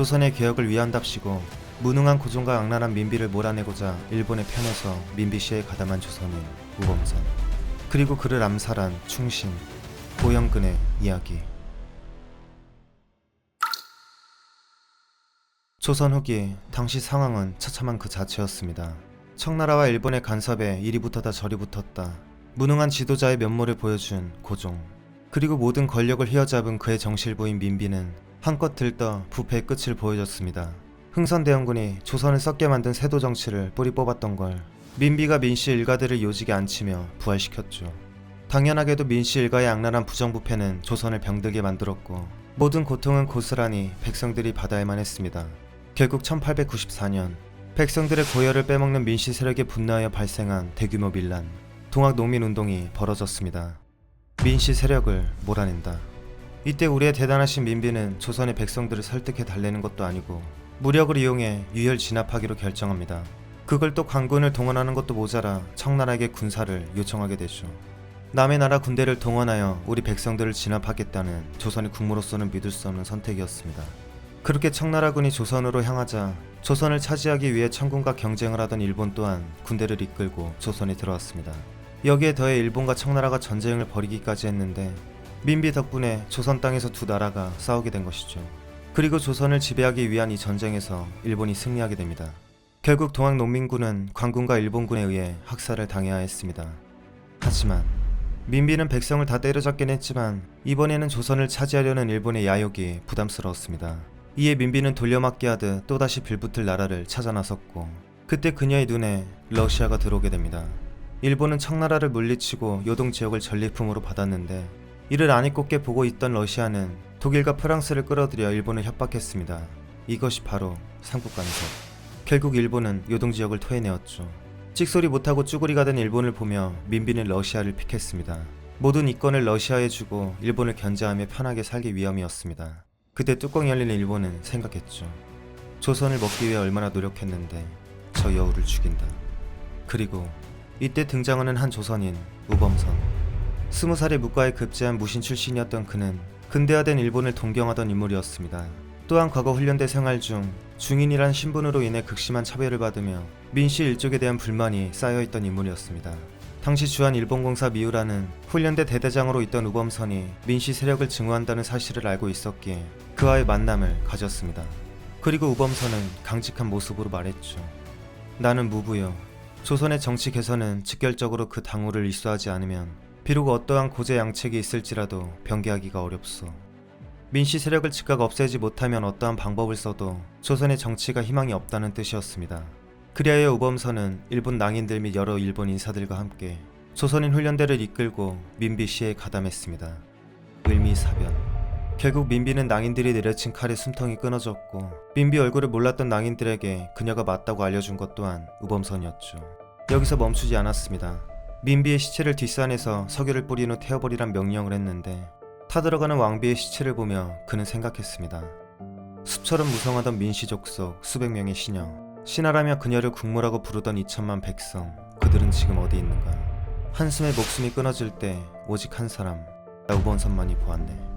조선의 개혁을 위한답시고 무능한 고종과 악랄한 민비를 몰아내고자 일본의 편에서 민비 씨에 가담한 조선인 우범선 그리고 그를 암살한 충신 고영근의 이야기 조선 후기 당시 상황은 처참한 그 자체였습니다. 청나라와 일본의 간섭에 이리 붙었다 저리 붙었다. 무능한 지도자의 면모를 보여준 고종. 그리고 모든 권력을 휘어잡은 그의 정실부인 민비는 한껏 들떠 부패의 끝을 보여줬습니다. 흥선대원군이 조선을 썩게 만든 세도 정치를 뿌리 뽑았던 걸 민비가 민씨 일가들을 요직에 앉히며 부활시켰죠. 당연하게도 민씨 일가의 악랄한 부정부패는 조선을 병들게 만들었고 모든 고통은 고스란히 백성들이 받아야만 했습니다. 결국 1894년 백성들의 고열을 빼먹는 민씨 세력에 분노하여 발생한 대규모 밀란, 동학 농민운동이 벌어졌습니다. 민씨 세력을 몰아낸다. 이때 우리의 대단하신 민비는 조선의 백성들을 설득해 달래는 것도 아니고 무력을 이용해 유혈 진압하기로 결정합니다. 그걸 또 관군을 동원하는 것도 모자라 청나라에게 군사를 요청하게 되죠. 남의 나라 군대를 동원하여 우리 백성들을 진압하겠다는 조선의 국무로서는 믿을 수 없는 선택이었습니다. 그렇게 청나라군이 조선으로 향하자 조선을 차지하기 위해 청군과 경쟁을 하던 일본 또한 군대를 이끌고 조선에 들어왔습니다. 여기에 더해 일본과 청나라가 전쟁을 벌이기까지 했는데 민비 덕분에 조선 땅에서 두 나라가 싸우게 된 것이죠. 그리고 조선을 지배하기 위한 이 전쟁에서 일본이 승리하게 됩니다. 결국 동학 농민군은 관군과 일본군에 의해 학살을 당해야 했습니다. 하지만 민비는 백성을 다 때려잡긴 했지만 이번에는 조선을 차지하려는 일본의 야욕이 부담스러웠습니다. 이에 민비는 돌려막기 하듯 또다시 빌붙을 나라를 찾아 나섰고 그때 그녀의 눈에 러시아가 들어오게 됩니다. 일본은 청나라를 물리치고 요동 지역을 전리품으로 받았는데 이를 안이 꼽게 보고 있던 러시아는 독일과 프랑스를 끌어들여 일본을 협박했습니다. 이것이 바로 삼국간섭. 결국 일본은 요동 지역을 토해내었죠. 찍소리 못하고 쭈구리가 된 일본을 보며 민비는 러시아를 픽했습니다. 모든 이권을 러시아에 주고 일본을 견제하며 편하게 살기 위함이었습니다. 그때 뚜껑 열린 일본은 생각했죠. 조선을 먹기 위해 얼마나 노력했는데 저 여우를 죽인다. 그리고 이때 등장하는 한 조선인 우범선. 스무 살의 무과에 급제한 무신 출신이었던 그는 근대화된 일본을 동경하던 인물이었습니다. 또한 과거 훈련대 생활 중 중인이란 신분으로 인해 극심한 차별을 받으며 민씨 일족에 대한 불만이 쌓여있던 인물이었습니다. 당시 주한 일본공사 미우라는 훈련대 대대장으로 있던 우범선이 민씨 세력을 증오한다는 사실을 알고 있었기에 그와의 만남을 가졌습니다. 그리고 우범선은 강직한 모습으로 말했죠. 나는 무부여. 조선의 정치 개선은 직결적으로 그 당우를 입수하지 않으면 비록 어떠한 고제 양책이 있을지라도 변개하기가 어렵소. 민씨 세력을 즉각 없애지 못하면 어떠한 방법을 써도 조선의 정치가 희망이 없다는 뜻이었습니다. 그리하여 우범선은 일본 낭인들 및 여러 일본 인사들과 함께 조선인 훈련대를 이끌고 민비 씨에 가담했습니다. 을미사변. 결국 민비는 낭인들이 내려친 칼에 숨통이 끊어졌고 민비 얼굴을 몰랐던 낭인들에게 그녀가 맞다고 알려준 것 또한 우범선이었죠. 여기서 멈추지 않았습니다. 민비의 시체를 뒷산에서 석유를 뿌린 후 태워버리란 명령을 했는데 타들어가는 왕비의 시체를 보며 그는 생각했습니다. 숲처럼 무성하던 민시족 속 수백 명의 시녀, 신하라며 그녀를 국무라고 부르던 2천만 백성, 그들은 지금 어디 있는가? 한숨에 목숨이 끊어질 때 오직 한 사람, 나 우번선만이 보았네.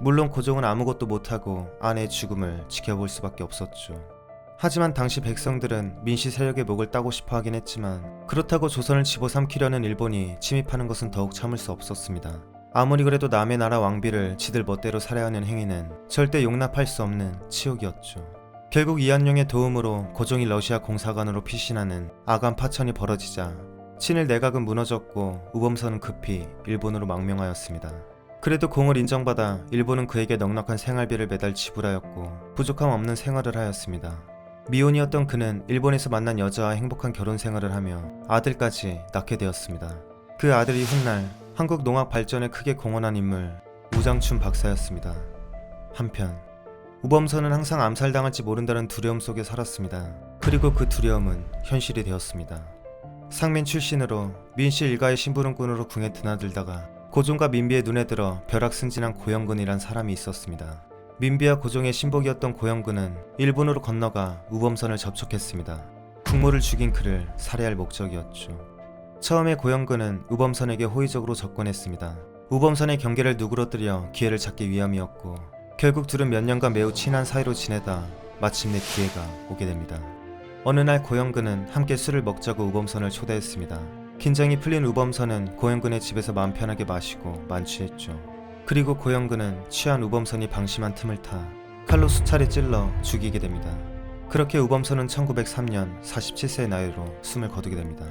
물론 고종은 아무것도 못하고 아내의 죽음을 지켜볼 수밖에 없었죠. 하지만 당시 백성들은 민씨 세력의 목을 따고 싶어 하긴 했지만 그렇다고 조선을 집어삼키려는 일본이 침입하는 것은 더욱 참을 수 없었습니다. 아무리 그래도 남의 나라 왕비를 지들 멋대로 살해하는 행위는 절대 용납할 수 없는 치욕이었죠. 결국 이한용의 도움으로 고종이 러시아 공사관으로 피신하는 아간 파천이 벌어지자 친일 내각은 무너졌고 우범선은 급히 일본으로 망명하였습니다. 그래도 공을 인정받아 일본은 그에게 넉넉한 생활비를 매달 지불하였고 부족함 없는 생활을 하였습니다. 미혼이었던 그는 일본에서 만난 여자와 행복한 결혼 생활을 하며 아들까지 낳게 되었습니다. 그 아들이 훗날 한국 농학 발전에 크게 공헌한 인물 우장춘 박사였습니다. 한편 우범선은 항상 암살당할지 모른다는 두려움 속에 살았습니다. 그리고 그 두려움은 현실이 되었습니다. 상민 출신으로 민씨 일가의 심부름꾼으로 궁에 드나들다가 고종과 민비의 눈에 들어 벼락승진한 고영근이란 사람이 있었습니다. 민비와 고종의 신복이었던 고영근은 일본으로 건너가 우범선을 접촉했습니다. 국모를 죽인 그를 살해할 목적이었죠. 처음에 고영근은 우범선에게 호의적으로 접근했습니다. 우범선의 경계를 누그러뜨려 기회를 찾기 위함이었고 결국 둘은 몇 년간 매우 친한 사이로 지내다 마침내 기회가 오게 됩니다. 어느 날 고영근은 함께 술을 먹자고 우범선을 초대했습니다. 긴장이 풀린 우범선은 고영근의 집에서 마음 편하게 마시고 만취했죠. 그리고 고영근은 취한 우범선이 방심한 틈을 타 칼로 수차례 찔러 죽이게 됩니다. 그렇게 우범선은 1903년 47세의 나이로 숨을 거두게 됩니다.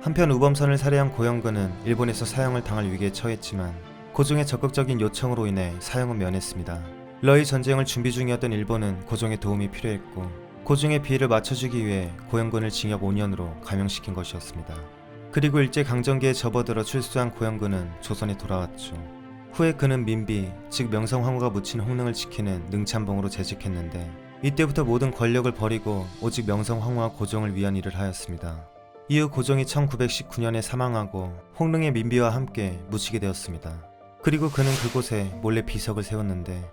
한편 우범선을 살해한 고영근은 일본에서 사형을 당할 위기에 처했지만 고종의 적극적인 요청으로 인해 사형은 면했습니다. 러일 전쟁을 준비 중이었던 일본은 고종의 도움이 필요했고 고종의 비위를 맞춰주기 위해 고영근을 징역 5년으로 감형시킨 것이었습니다. 그리고 일제 강점기에 접어들어 출소한 고영근은 조선에 돌아왔죠. 후에 그는 민비, 즉 명성황후가 묻힌 홍릉을 지키는 능참봉으로 재직했는데 이때부터 모든 권력을 버리고 오직 명성황후와 고종을 위한 일을 하였습니다. 이후 고종이 1919년에 사망하고 홍릉의 민비와 함께 묻히게 되었습니다. 그리고 그는 그곳에 몰래 비석을 세웠는데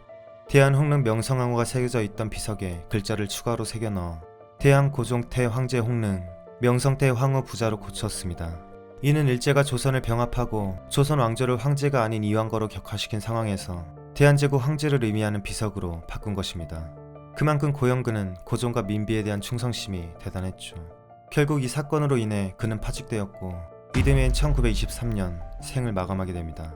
대한 홍릉 명성황후가 새겨져 있던 비석에 글자를 추가로 새겨 넣어 대한 고종태 황제 홍릉 명성태 황후 부자로 고쳤습니다. 이는 일제가 조선을 병합하고 조선 왕조를 황제가 아닌 이왕거로 격화시킨 상황에서 대한제국 황제를 의미하는 비석으로 바꾼 것입니다. 그만큼 고영근은 고종과 민비에 대한 충성심이 대단했죠. 결국 이 사건으로 인해 그는 파직되었고 이듬해인 1923년 생을 마감하게 됩니다.